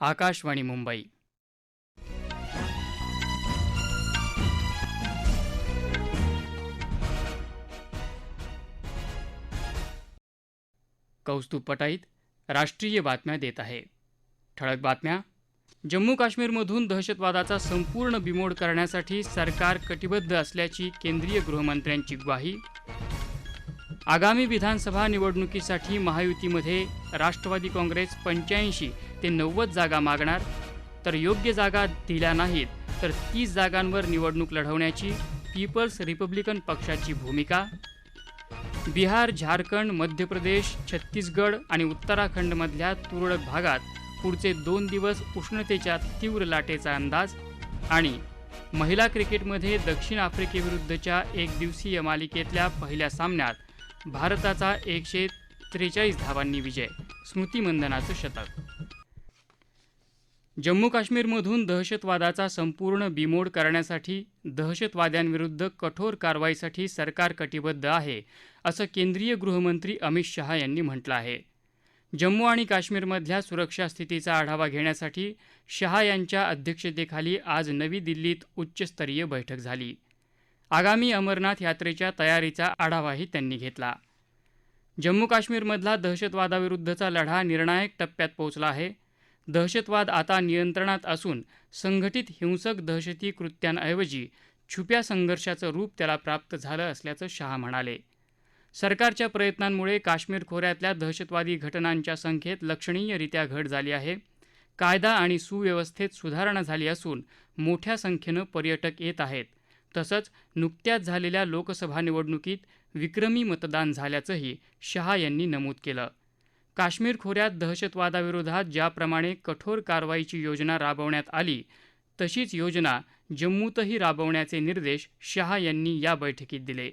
आकाशवाणी मुंबई. कौस्तुभ पटाईत राष्ट्रीय बातम्या देत आहे. ठळक बातम्या. जम्मू काश्मीरमधून दहशतवादाचा संपूर्ण बिमोड करण्यासाठी सरकार कटिबद्ध असल्याची केंद्रीय गृहमंत्र्यांची ग्वाही. आगामी विधानसभा निवडणुकीसाठी महायुतीमध्ये राष्ट्रवादी काँग्रेस पंच्याऐंशी ते नव्वद जागा मागणार. तर योग्य जागा दिल्या नाहीत तर तीस जागांवर निवडणूक लढवण्याची पीपल्स रिपब्लिकन पक्षाची भूमिका. बिहार झारखंड मध्य प्रदेश छत्तीसगड आणि उत्तराखंडमधल्या तुरळक भागात पुढचे दोन दिवस उष्णतेच्या तीव्र लाटेचा अंदाज आणि महिला क्रिकेटमध्ये दक्षिण आफ्रिकेविरुद्धच्या एकदिवसीय मालिकेतल्या पहिल्या सामन्यात भारताचा एकशे त्रेचाळीस धावांनी विजय. स्मृतिमंदनाचं शतक. जम्मू काश्मीरमधून दहशतवादाचा संपूर्ण बिमोड करण्यासाठी दहशतवाद्यांविरुद्ध कठोर कारवाईसाठी सरकार कटिबद्ध आहे असं केंद्रीय गृहमंत्री अमित शहा यांनी म्हटलं आहे. जम्मू आणि काश्मीरमधल्या सुरक्षा स्थितीचा आढावा घेण्यासाठी शहा यांच्या अध्यक्षतेखाली आज नवी दिल्लीत उच्चस्तरीय बैठक झाली. आगामी अमरनाथ यात्रेच्या तयारीचा आढावाही त्यांनी घेतला. जम्मू काश्मीरमधला दहशतवादाविरुद्धचा लढा निर्णायक टप्प्यात पोहोचला आहे दहशतवाद आता नियंत्रणात असून संघटित हिंसक दहशती कृत्यांऐवजी छुप्या संघर्षाचं रूप त्याला प्राप्त झालं असल्याचं शहा म्हणाले. सरकारच्या प्रयत्नांमुळे काश्मीर खोऱ्यातल्या दहशतवादी घटनांच्या संख्येत लक्षणीयरित्या घट झाली आहे. कायदा आणि सुव्यवस्थेत सुधारणा झाली असून मोठ्या संख्येनं पर्यटक येत आहेत. तसंच नुकत्याच झालेल्या लोकसभा निवडणुकीत विक्रमी मतदान झाल्याचंही शहा यांनी नमूद केलं. काश्मीर खोऱ्यात दहशतवादाविरोधात ज्याप्रमाणे कठोर कारवाईची योजना राबवण्यात आली तशीच योजना जम्मूतही राबवण्याचे निर्देश शहा यांनी या बैठकीत दिले.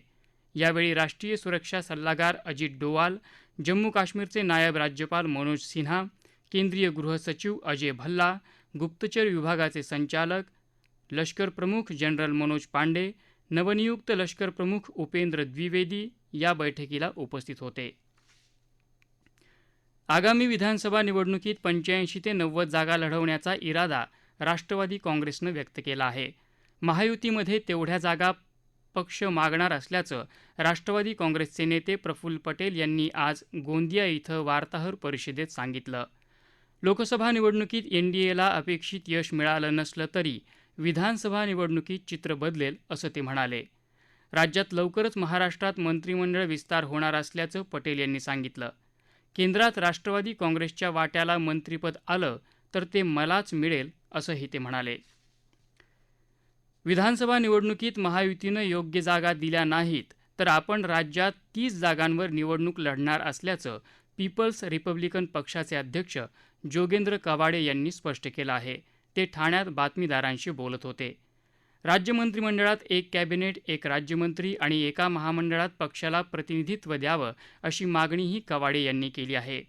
यावेळी राष्ट्रीय सुरक्षा सल्लागार अजित डोवाल जम्मू काश्मीरचे नायब राज्यपाल मनोज सिन्हा केंद्रीय गृहसचिव अजय भल्ला गुप्तचर विभागाचे संचालक लष्कर प्रमुख जनरल मनोज पांडे नवनियुक्त लष्कर प्रमुख उपेंद्र द्विवेदी या बैठकीला उपस्थित होते. आगामी विधानसभा निवडणुकीत पंच्याऐंशी ते नव्वद जागा लढवण्याचा इरादा राष्ट्रवादी काँग्रेसनं व्यक्त केला आहे. महायुतीमध्ये तेवढ्या जागा पक्ष मागणार असल्याचं राष्ट्रवादी काँग्रेसचे नेते प्रफुल्ल पटेल यांनी आज गोंदिया इथं वार्ताहर परिषदेत सांगितलं. लोकसभा निवडणुकीत एनडीएला अपेक्षित यश मिळालं नसलं तरी विधानसभा निवडणुकीत चित्र बदलेल असं ते म्हणाले. राज्यात लवकरच महाराष्ट्रात मंत्रिमंडळ विस्तार होणार असल्याचं पटेल यांनी सांगितलं. केंद्रात राष्ट्रवादी काँग्रेसच्या वाट्याला मंत्रिपद आलं तर ते मलाच मिळेल असंही ते म्हणाले. विधानसभा निवडणुकीत महायुतीनं योग्य जागा दिल्या नाहीत तर आपण राज्यात तीस जागांवर निवडणूक लढणार असल्याचं पीपल्स रिपब्लिकन पक्षाचे अध्यक्ष जोगेंद्र कवाडे यांनी स्पष्ट केलं आहे. ते ठाण्यात बातमीदारांशी बोलत होते. राज्य मंत्रिमंडळात एक कॅबिनेट एक राज्यमंत्री आणि एका महामंडळात पक्षाला प्रतिनिधित्व द्यावं अशी मागणीही कवाडे यांनी केली आहे.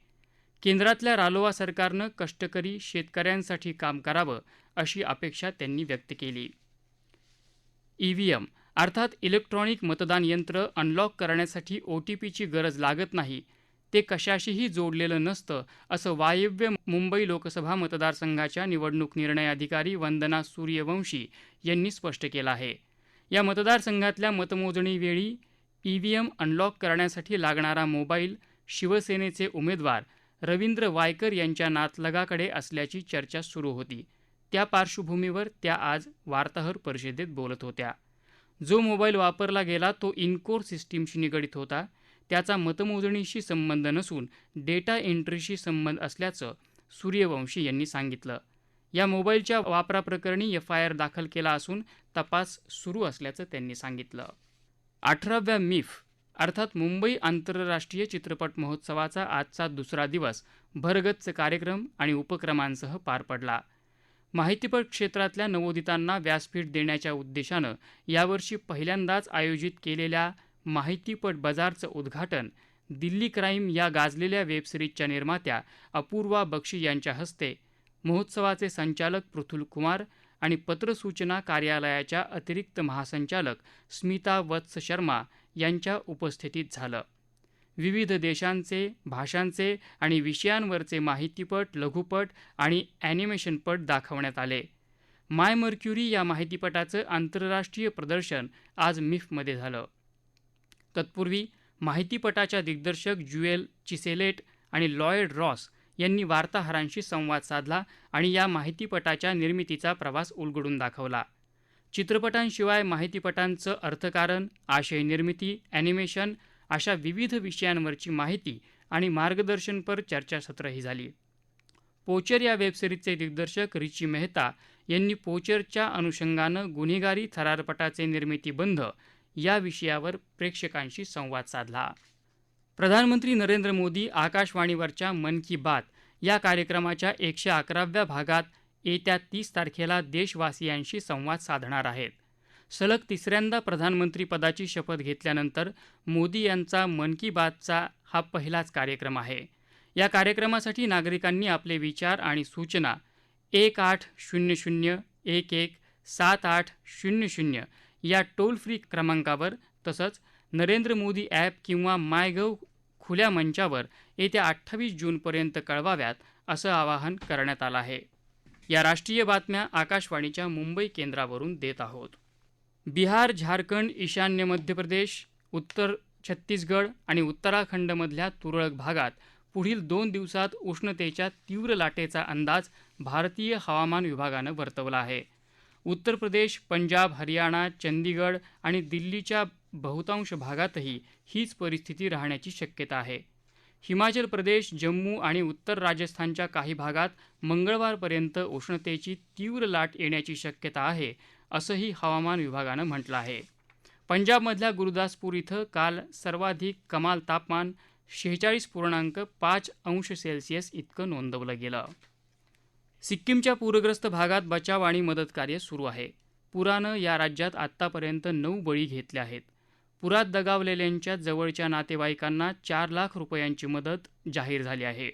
केंद्रातल्या रालोआ सरकारनं कष्टकरी शेतकऱ्यांसाठी काम करावं अशी अपेक्षा त्यांनी व्यक्त केली. ईव्हीएम अर्थात इलेक्ट्रॉनिक मतदान यंत्र अनलॉक करण्यासाठी ओ टी पीची गरज लागत नाही ते कशाशीही जोडलेलं नसतं असं वायव्य मुंबई लोकसभा मतदारसंघाच्या निवडणूक निर्णय अधिकारी वंदना सूर्यवंशी यांनी स्पष्ट केलं आहे. या मतदारसंघातल्या मतमोजणीवेळी पी व्ही एम अनलॉक करण्यासाठी लागणारा मोबाईल शिवसेनेचे उमेदवार रवींद्र वायकर यांच्या नातलगाकडे असल्याची चर्चा सुरू होती. त्या पार्श्वभूमीवर त्या आज वार्ताहर परिषदेत बोलत होत्या. जो मोबाईल वापरला गेला तो इनकोर सिस्टीमशी निगडित होता. त्याचा मतमोजणीशी संबंध नसून डेटा एंट्रीशी संबंध असल्याचं सूर्यवंशी यांनी सांगितलं. या मोबाईलच्या वापराप्रकरणी एफ आय आर दाखल केला असून तपास सुरू असल्याचं त्यांनी सांगितलं. अठराव्या मिफ अर्थात मुंबई आंतरराष्ट्रीय चित्रपट महोत्सवाचा आजचा दुसरा दिवस भरगच्च कार्यक्रम आणि उपक्रमांसह पार पडला. माहितीपट क्षेत्रातल्या नवोदितांना व्यासपीठ देण्याच्या उद्देशानं यावर्षी पहिल्यांदाच आयोजित केलेल्या माहितीपट बाजारचं उद्घाटन दिल्ली क्राईम या गाजलेल्या वेबसिरीजच्या निर्मात्या अपूर्वा बक्षी यांच्या हस्ते महोत्सवाचे संचालक पृथुल कुमार आणि पत्रसूचना कार्यालयाच्या अतिरिक्त महासंचालक स्मिता वत्स शर्मा यांच्या उपस्थितीत झालं. विविध देशांचे भाषांचे आणि विषयांवरचे माहितीपट लघुपट आणि ॲनिमेशनपट दाखवण्यात आले. माय मर्क्युरी या माहितीपटाचं आंतरराष्ट्रीय प्रदर्शन आज मिफमध्ये झालं. तत्पूर्वी माहितीपटाच्या दिग्दर्शक ज्युएल चिसेलेट आणि लॉयड रॉस यांनी वार्ताहरांशी संवाद साधला आणि या माहितीपटाच्या निर्मितीचा प्रवास उलगडून दाखवला. चित्रपटांशिवाय माहितीपटांचं अर्थकारण आशय निर्मिती ॲनिमेशन अशा विविध विषयांवरची माहिती आणि मार्गदर्शनपर चर्चासत्रही झाली. पोचर या वेबसिरीजचे दिग्दर्शक रिची मेहता यांनी पोचरच्या अनुषंगानं गुन्हेगारी थरारपटाचे निर्मिती बंध या विषयावर प्रेक्षकांशी संवाद साधला. प्रधानमंत्री नरेंद्र मोदी आकाशवाणीवरच्या मन की बात या कार्यक्रमाच्या एकशे अकराव्या भागात येत्या तीस तारखेला देशवासियांशी संवाद साधणार आहेत. सलग तिसऱ्यांदा प्रधानमंत्रीपदाची शपथ घेतल्यानंतर मोदी यांचा मन की बातचा हा पहिलाच कार्यक्रम आहे. या कार्यक्रमासाठी नागरिकांनी आपले विचार आणि सूचना एक आठ शून्य शून्य एक एक सात आठ शून्य शून्य या टोल फ्री क्रमांकावर तसंच नरेंद्र मोदी ॲप किंवा मायगव खुल्या मंचावर येत्या अठ्ठावीस जूनपर्यंत कळवाव्यात असं आवाहन करण्यात आलं आहे. या राष्ट्रीय बातम्या आकाशवाणीच्या मुंबई केंद्रावरून देत आहोत. बिहार झारखंड ईशान्य मध्य प्रदेश उत्तर छत्तीसगड आणि उत्तराखंडमधल्या तुरळक भागात पुढील दोन दिवसात उष्णतेच्या तीव्र लाटेचा अंदाज भारतीय हवामान विभागानं वर्तवला आहे. उत्तर प्रदेश पंजाब हरियाणा चंदीगड आणि दिल्लीच्या बहुतांश भागातही हीच परिस्थिती राहण्याची शक्यता आहे. हिमाचल प्रदेश जम्मू आणि उत्तर राजस्थानच्या काही भागात मंगळवारपर्यंत उष्णतेची तीव्र लाट येण्याची शक्यता आहे असंही हवामान विभागानं म्हटलं आहे. पंजाबमधल्या गुरुदासपूर इथं काल सर्वाधिक कमाल तापमान शेहेचाळीस पूर्णांक पाच अंश सेल्सिअस इतकं नोंदवलं गेलं. सिक्कीमच्या पूरग्रस्त भागात बचाव आणि मदत कार्य सुरू आहे. पुरानं या राज्यात आत्तापर्यंत नऊ बळी घेतले आहेत. पुरात दगावलेल्यांच्या जवळच्या नातेवाईकांना चार लाख रुपयांची मदत जाहीर झाली आहे.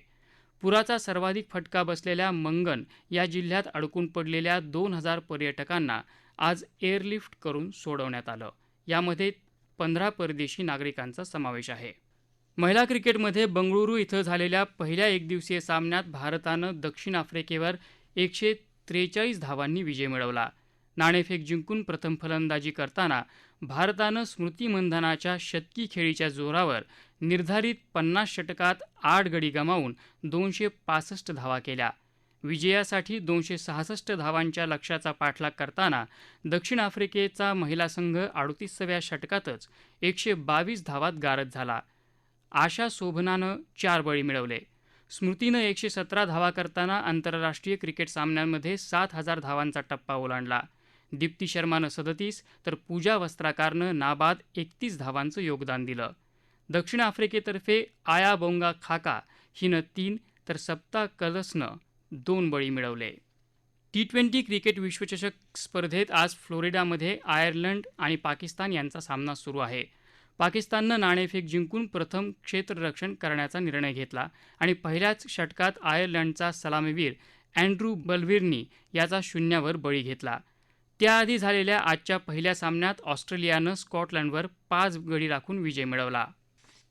पुराचा सर्वाधिक फटका बसलेल्या मंगन या जिल्ह्यात अडकून पडलेल्या दोन हजार पर्यटकांना आज एअरलिफ्ट करून सोडवण्यात आलं. यामध्ये पंधरा परदेशी नागरिकांचा समावेश आहे. महिला क्रिकेटमध्ये बंगळुरू इथं झालेल्या पहिल्या एकदिवसीय सामन्यात भारतानं दक्षिण आफ्रिकेवर एकशे त्रेचाळीस धावांनी विजय मिळवला. नाणेफेक जिंकून प्रथम फलंदाजी करताना भारतानं स्मृती मंधनाच्या शतकी खेळीच्या जोरावर निर्धारित पन्नास षटकात आठ गडी गमावून दोनशे पासष्ट धावा केल्या. विजयासाठी दोनशे सहासष्ट धावांच्या लक्ष्याचा पाठलाग करताना दक्षिण आफ्रिकेचा महिला संघ अडतीसाव्या षटकातच एकशे बावीस धावात गारद झाला. आशा शोभनानं चार बळी मिळवले. स्मृतीनं एकशे सतरा धावा करताना आंतरराष्ट्रीय क्रिकेट सामन्यांमध्ये सात हजार धावांचा टप्पा ओलांडला. दीप्ती शर्मानं सदतीस तर पूजा वस्त्राकारनं नाबाद एकतीस धावांचं योगदान दिलं. दक्षिण आफ्रिकेतर्फे आया बोंगा खाका हिनं तीन तर सप्ता कलसनं दोन बळी मिळवले. टी ट्वेंटी क्रिकेट विश्वचषक स्पर्धेत आज फ्लोरिडामध्ये आयर्लंड आणि पाकिस्तान यांचा सामना सुरू आहे. पाकिस्ताननं नाणेफेक जिंकून प्रथम क्षेत्ररक्षण करण्याचा निर्णय घेतला आणि पहिल्याच षटकात आयर्लंडचा सलामीवीर अँड्रू बलवीरनी याचा शून्यावर बळी घेतला. त्याआधी झालेल्या आजच्या पहिल्या सामन्यात ऑस्ट्रेलियानं स्कॉटलंडवर पाच गडी राखून विजय मिळवला.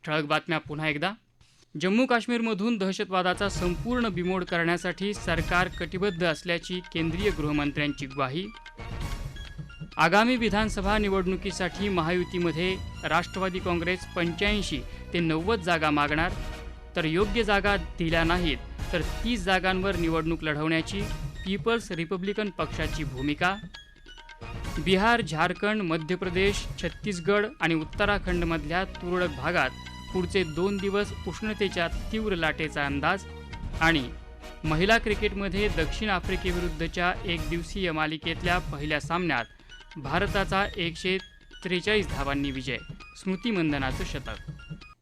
ठळक बातम्या पुन्हा एकदा. जम्मू काश्मीरमधून दहशतवादाचा संपूर्ण बिमोड करण्यासाठी सरकार कटिबद्ध असल्याची केंद्रीय गृहमंत्र्यांची ग्वाही. आगामी विधानसभा निवडणुकीसाठी महायुतीमध्ये राष्ट्रवादी काँग्रेस पंच्याऐंशी ते नव्वद जागा मागणार. तर योग्य जागा दिल्या नाहीत तर तीस जागांवर निवडणूक लढवण्याची पीपल्स रिपब्लिकन पक्षाची भूमिका. बिहार झारखंड मध्य प्रदेश छत्तीसगड आणि उत्तराखंडमधल्या तुरळक भागात पुढचे दोन दिवस उष्णतेच्या तीव्र लाटेचा अंदाज आणि महिला क्रिकेटमध्ये दक्षिण आफ्रिकेविरुद्धच्या एकदिवसीय मालिकेतल्या पहिल्या सामन्यात भारताचा एकशे त्रेचाळीस धावांनी विजय स्मृती मंदनाचं शतक.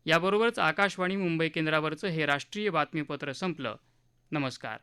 याबरोबरच आकाशवाणी मुंबई केंद्रावरचं हे राष्ट्रीय बातमीपत्र संपलं. नमस्कार.